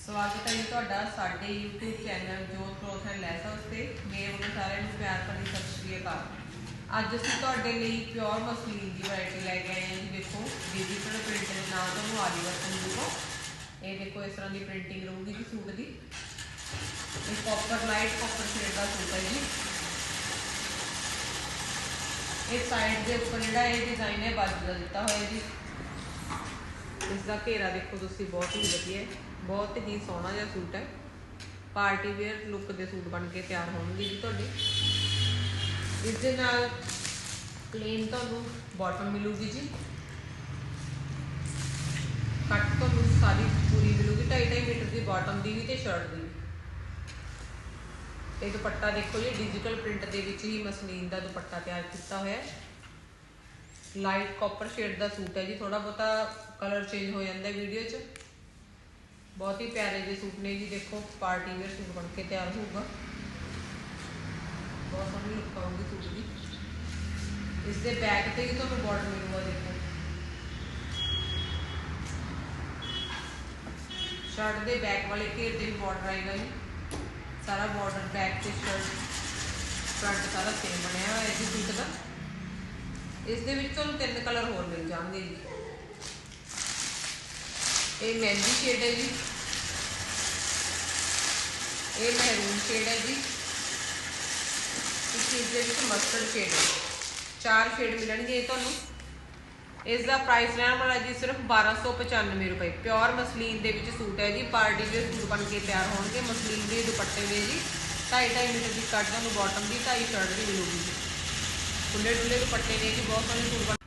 ਸਵਾਗਤ ਹੈ ਜੀ ਤੁਹਾਡਾ ਸਾਡੇ YouTube channel Jot cloth and lace house ਤੇ। ਮੇਰੇ ਵੱਲੋਂ ਸਾਰਿਆਂ ਨੂੰ ਪਿਆਰ ਭਰੀ ਸਤਿ ਸ਼੍ਰੀ ਅਕਾਲ। ਅੱਜ ਅਸੀਂ ਤੁਹਾਡੇ ਲਈ ਪਿਓਰ ਮਸਲੀਨ ਦੀ ਵੈਰਾਈਟੀ ਲੈ ਕੇ ਆਏ ਹਾਂ ਜੀ। ਦੇਖੋ ਡਿਜੀਟਲ ਪ੍ਰਿੰਟ ਦੇ ਨਾਲ ਤੁਹਾਨੂੰ ਆਰੀ ਵਰਕ ਮਿਲੂਗਾ ਇਹ ਦੇਖੋ, ਇਸ ਤਰ੍ਹਾਂ ਦੀ ਪ੍ਰਿੰਟਿੰਗ ਰਹੂਗੀ ਜੀ ਸੂਟ ਦੀ। ਇਹ ਕਾਪਰ ਲਾਈਟ ਕਾਪਰ ਸ਼ੇਡ ਦਾ ਸੂਟ ਹੈ ਜੀ। ਇਹ ਸਾਈਡ ਦੇ ਉੱਪਰ ਜਿਹੜਾ ਇਹ ਡਿਜ਼ਾਈਨ ਹੈ ਬਾਜੂ ਦਾ ਦਿੱਤਾ ਹੋਇਆ ਜੀ। ਇਸ ਦਾ ਘੇਰਾ ਦੇਖੋ ਤੁਸੀਂ, ਬਹੁਤ ਹੀ ਵਧੀਆ ਹੈ। ਬਹੁਤ ਹੀ ਸੋਹਣਾ ਜਿਹਾ ਸੂਟ ਹੈ। ਪਾਰਟੀ ਵੇਅਰ ਲੁੱਕ ਦੇ ਸੂਟ ਬਣ ਕੇ ਤਿਆਰ ਹੋਣਗੇ ਜੀ ਤੁਹਾਡੇ। ਇਸ ਦੇ ਨਾਲ ਪਲੇਨ ਤੁਹਾਨੂੰ ਬਾਟਮ ਮਿਲੂਗੀ ਜੀ। ਕੱਟ ਤੁਹਾਨੂੰ ਸਾਰੀ ਪੂਰੀ ਮਿਲੂਗੀ 2.5 ਮੀਟਰ ਦੀ ਬਾਟਮ ਦੀ ਵੀ ਤੇ ਸ਼ਰਟ ਦੀ ਵੀ। ਇਹ ਦੁਪੱਟਾ ਦੇਖੋ ਜੀ ਡਿਜੀਟਲ ਪ੍ਰਿੰਟ ਦੇ ਵਿੱਚ ਹੀ ਮਸਲੀਨ ਦਾ ਦੁਪੱਟਾ ਤਿਆਰ ਕੀਤਾ ਹੋਇਆ ਹੈ। ਲਾਈਟ ਕਾਪਰ ਸ਼ੇਡ ਦਾ ਸੂਟ ਹੈ ਜੀ ਥੋੜਾ ਬਹੁਤਾ ਕਲਰ ਚੇਂਜ ਹੋ ਜਾਂਦਾ ਵੀਡੀਓ 'ਚ। ਬਹੁਤ ਹੀ ਪਿਆਰੇ ਜਿਹੇ ਸੂਟ ਨੇ ਜੀ, ਦੇਖੋ, ਪਾਰਟੀ ਵੇਅਰ ਸੂਟ ਬਣ ਕੇ ਤਿਆਰ ਹੋਊਗਾ। ਬਹੁਤ ਸੋਹਣੀ ਲੁੱਕ ਆਊਗੀ ਸੂਟ ਦੀ। ਇਸ ਦੇ ਬੈਕ ਤੇ ਵੀ ਤੁਹਾਨੂੰ ਬਾਰਡਰ ਮਿਲੂਗਾ, ਦੇਖੋ। ਸ਼ਰਟ ਦੇ ਬੈਕ ਵਾਲੇ ਘੇਰ ਤੇ ਵੀ ਬਾਰਡਰ ਆਏਗਾ ਜੀ। ਸਾਰਾ ਬਾਰਡਰ ਬੈਕ ਤੇ ਸ਼ਰਟ ਫਰੰਟ ਸਾਰਾ ਸੇਮ ਬਣਿਆ ਹੋਇਆ ਹੈ ਜੀ ਸੂਟ ਦਾ। ਇਸ ਦੇ ਵਿੱਚ ਤੁਹਾਨੂੰ ਤਿੰਨ ਕਲਰ ਹੋਰ ਮਿਲ ਜਾਣਗੇ ਜੀ। ਇਹ ਮਹਿੰਦੀ ਸ਼ੇਡ ਹੈ ਜੀ। ਇਹ ਮਹਿਰੂਨ ਸ਼ੇਡ ਹੈ ਜੀ। ਇਸ ਦੇ ਵਿੱਚ ਮਸਟਰਡ ਸ਼ੇਡ ਹੈ। ਚਾਰ ਸ਼ੇਡ ਮਿਲਣਗੇ ਇਹ ਤੁਹਾਨੂੰ। ਇਸ ਦਾ ਪ੍ਰਾਈਸ ਰਹਿਣ ਵਾਲਾ ਜੀ ਸਿਰਫ 1295 ਰੁਪਏ। ਪਿਓਰ ਮਸਲੀਨ ਦੇ ਵਿੱਚ ਸੂਟ ਹੈ ਜੀ। ਪਾਰਟੀ ਦੇ ਸੂਟ ਬਣ ਕੇ ਤਿਆਰ ਹੋਣਗੇ। ਮਸਲੀਨ ਦੇ ਦੁਪੱਟੇ ਦੇ ਜੀ। 2.5 ਮੀਟਰ ਦੀ ਕੱਟ ਤੁਹਾਨੂੰ ਬਾਟਮ ਦੀ 2.5 ਸ਼ਰਟ ਦੀ ਮਿਲੂਗੀ ਜੀ। ਖੁੱਲੇ ਡੁੱਲੇ ਦੁਪੱਟੇ ਨੇ ਜੀ, ਬਹੁਤ ਸੋਹਣੇ ਸੂਟ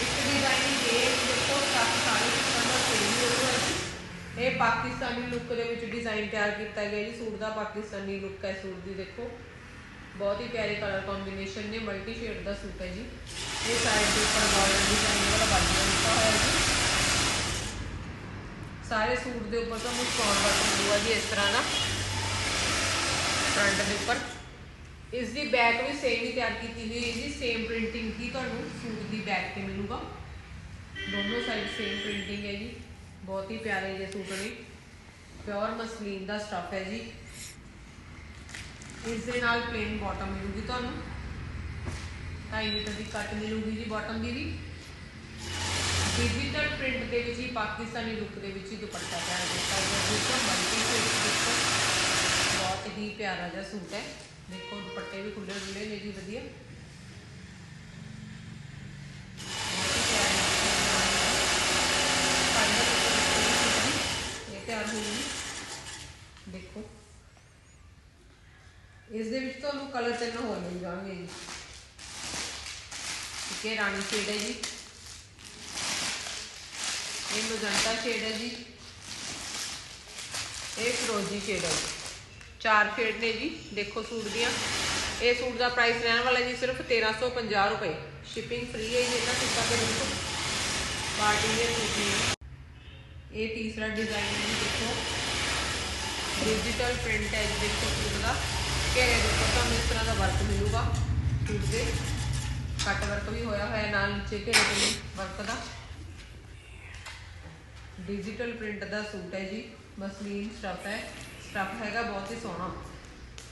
ਇੱਕ ਡਿਜ਼ਾਈਨ ਇਹ ਦੇਖੋ, ਸੱਤ ਸਾਰੇ ਸੂਟਾਂ ਦਾ ਸੇਮ ਹੋਊਗਾ ਇਹ ਪਾਕਿਸਤਾਨੀ ਲੁੱਕ ਦੇ ਵਿੱਚ ਡਿਜ਼ਾਈਨ ਤਿਆਰ ਕੀਤਾ ਗਿਆ ਜੀ। ਸੂਟ ਦਾ ਪਾਕਿਸਤਾਨੀ ਲੁੱਕ ਹੈ, ਸੂਟ ਦੀ ਦੇਖੋ। ਬਹੁਤ ਹੀ ਪਿਆਰੇ ਕਲਰ ਕੰਬੀਨੇਸ਼ਨ ਨੇ ਮਲਟੀ ਸ਼ੇਡ ਦਾ ਸੂਟ ਹੈ ਜੀ। ਇਹ ਸਾਈਡ ਦੇ ਉੱਪਰ ਬਾਰਡਰ ਡਿਜ਼ਾਈਨ ਵਾਲਾ ਬਾਜੂ ਦਿੱਤਾ ਹੋਇਆ ਜੀ। ਸਾਰੇ ਸੂਟ ਦੇ ਉੱਪਰ ਤੁਹਾਨੂੰ ਸਟੋਨ ਵਰਕ ਮਿਲੂਗਾ ਜੀ ਇਸ ਤਰ੍ਹਾਂ ਦਾ। ਫਰੰਟ ਦੇ ਉੱਪਰ। ਇਸ ਦੀ ਬੈਕ ਵੀ ਸੇਮ ਹੀ ਤਿਆਰ ਕੀਤੀ ਹੋਈ ਹੈ ਜੀ ਸੇਮ ਪ੍ਰਿੰਟਿੰਗ ਹੀ ਤੁਹਾਨੂੰ ਸੂਟ ਦੀ ਬੈਕ ਤੇ ਮਿਲੂਗਾ। ਦੋਨੋਂ ਸਾਈਡ ਸੇਮ ਪ੍ਰਿੰਟਿੰਗ ਹੈ ਜੀ, ਬਹੁਤ ਹੀ ਪਿਆਰੇ ਜਿਹੇ ਸੂਟ ਨੇ। ਪਿਓਰ ਮਸਲੀਨ ਦਾ ਸਟਫ ਹੈ ਜੀ। ਇਸ ਦੇ ਨਾਲ ਪਲੇਨ ਬਾਟਮ ਮਿਲੂਗੀ ਤੁਹਾਨੂੰ। 2.5 ਮੀਟਰ ਦੀ ਕੱਟ ਮਿਲੂਗੀ ਜੀ ਬਾਟਮ ਦੀ ਵੀ। ਡਿਜੀਟਲ ਪ੍ਰਿੰਟ ਦੇ ਵਿੱਚ ਹੀ, ਪਾਕਿਸਤਾਨੀ ਲੁੱਕ ਦੇ ਵਿੱਚ ਹੀ ਦੁਪੱਟਾ ਤਿਆਰ ਕੀਤਾ ਗਿਆ। ਦੇਖੋ ਮਲਟੀ ਸ਼ੇਡ ਬਹੁਤ ਹੀ ਪਿਆਰਾ ਜਿਹਾ ਸੂਟ ਹੈ। ਦੇਖੋ, ਦੁਪੱਟੇ ਵੀ ਖੁੱਲੇ ਡੁੱਲੇ ਨੇ ਜੀ, ਵਧੀਆ। ਦੇਖੋ ਜੀ ਤਿਆਰ ਹੋ ਗਈ। ਦੇਖੋ। ਇਸ ਦੇ ਵਿੱਚ ਤੁਹਾਨੂੰ ਕਲਰ ਤਿੰਨ ਹੋਰ ਮਿਲ ਜਾਣਗੇ ਜੀ। ਇੱਕ ਇਹ ਰਾਣੀ ਸ਼ੇਡ ਹੈ ਜੀ। ਇਹ ਮਜੰਟਾ ਸ਼ੇਡ ਹੈ ਜੀ। ਇਹ ਫਿਰੋਜ਼ੀ ਸ਼ੇਡ ਹੈ ਜੀ। ਚਾਰ ਸ਼ੇਡ ਨੇ ਜੀ, ਦੇਖੋ ਸੂਟ ਦੀਆਂ। ਇਹ ਸੂਟ ਦਾ ਪ੍ਰਾਈਸ ਰਹਿਣ ਵਾਲਾ ਜੀ ਸਿਰਫ 1350 ਰੁਪਏ। ਸ਼ਿਪਿੰਗ ਫ੍ਰੀ ਹੈ ਜੀ ਇਹਨਾਂ ਸੂਟਾਂ ਦੇ ਵਿੱਚ ਪਾਰਟੀ ਦੇ ਸੂਟ ਨੇ। ਇਹ ਤੀਸਰਾ ਡਿਜ਼ਾਈਨ ਹੈ ਦੇਖੋ। ਡਿਜੀਟਲ ਪ੍ਰਿੰਟ ਹੈ ਜੀ, ਦੇਖੋ ਸੂਟ ਦਾ। ਘੇਰੇ ਦੇ ਉੱਪਰ ਤੁਹਾਨੂੰ ਇਸ ਤਰ੍ਹਾਂ ਦਾ ਵਰਕ ਮਿਲੂਗਾ ਸੂਟ ਦੇ। ਕੱਟ ਵਰਕ ਵੀ ਹੋਇਆ ਹੋਇਆ, ਨਾਲ ਨੀਚੇ ਘੇਰੇ ਤੇ ਵਰਕ ਦਾ। ਡਿਜੀਟਲ ਪ੍ਰਿੰਟ ਦਾ ਸੂਟ ਹੈ ਜੀ, ਮਸਲੀਨ ਸਟਫ ਹੈ। ਸਟਫ ਹੈਗਾ, ਬਹੁਤ ਹੀ ਸੋਹਣਾ।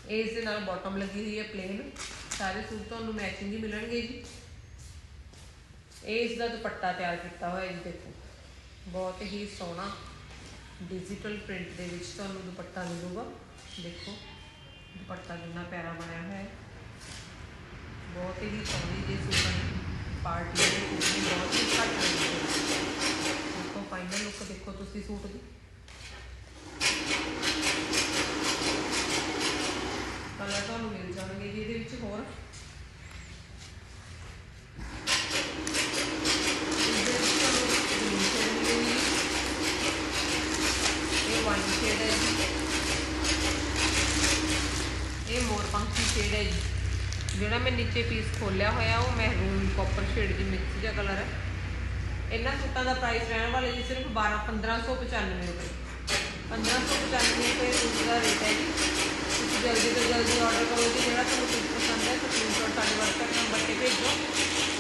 ਇਸ ਦੇ ਨਾਲ ਬਾਟਮ ਲੱਗੀ ਹੋਈ ਹੈ ਪਲੇਨ ਸਾਰੇ ਸੂਟ ਤੁਹਾਨੂੰ ਮੈਚਿੰਗ ਹੀ ਮਿਲਣਗੇ ਜੀ। ਇਸ ਦਾ ਦੁਪੱਟਾ ਤਿਆਰ ਕੀਤਾ ਹੋਇਆ ਜੀ, ਦੇਖੋ। ਬਹੁਤ ਹੀ ਸੋਹਣਾ ਡਿਜੀਟਲ ਪ੍ਰਿੰਟ ਦੇ ਵਿੱਚ ਤੁਹਾਨੂੰ ਦੁਪੱਟਾ ਮਿਲੂਗਾ। ਦੇਖੋ, ਦੁਪੱਟਾ ਕਿੰਨਾ ਪਿਆਰਾ ਬਣਿਆ ਹੋਇਆ ਹੈ। ਬਹੁਤ ਹੀ ਸੋਹਣੀ ਜੇ ਸੂਟ ਹੈ। ਪਾਰਟੀ ਦੇ ਸੂਟ ਬਹੁਤ ਹੀ ਘੱਟ ਰੇਟ ਦੇਖੋ ਫਾਈਨਲ ਲੁੱਕ ਦੇਖੋ ਤੁਸੀਂ ਸੂਟ ਦੀ ਕਲਰ ਤੁਹਾਨੂੰ ਮਿਲ ਜਾਣਗੇ ਜੀ ਇਹਦੇ ਵਿੱਚ ਹੋਰ? ਇਹ ਵਾਈਨ ਸ਼ੇਡ ਹੈ ਜੀ। ਇਹ ਮੋਰ ਪੰਖੀ ਸ਼ੇਡ ਹੈ ਜੀ। ਜਿਹੜਾ ਮੈਂ ਨੀਚੇ ਪੀਸ ਖੋਲਿਆ ਹੋਇਆ, ਉਹ ਮਹਿਰੂਨ ਕਾਪਰ ਸ਼ੇਡ ਦੀ ਮਿਕਸ ਜਿਹਾ ਕਲਰ ਹੈ। ਇਹਨਾਂ ਸੂਟਾਂ ਦਾ ਪ੍ਰਾਈਸ ਰਹਿਣ ਵਾਲਾ ਜੀ ਸਿਰਫ 12 1595 ਰੁਪਏ। 1595 ਰੁਪਏ ਸੂਟ ਦਾ ਰੇਟ ਹੈ ਜੀ। ਤੁਸੀਂ ਜਲਦੀ ਤੋਂ ਜਲਦੀ ਆਰਡਰ ਕਰੋ ਜੀ, ਜਿਹੜਾ ਤੁਹਾਨੂੰ ਸੂਟ ਪਸੰਦ ਹੈ ਸਕਰੀਨਸ਼ਾਟ ਸਾਡੇ WhatsApp ਨੰਬਰ ਤੇ ਭੇਜੋ।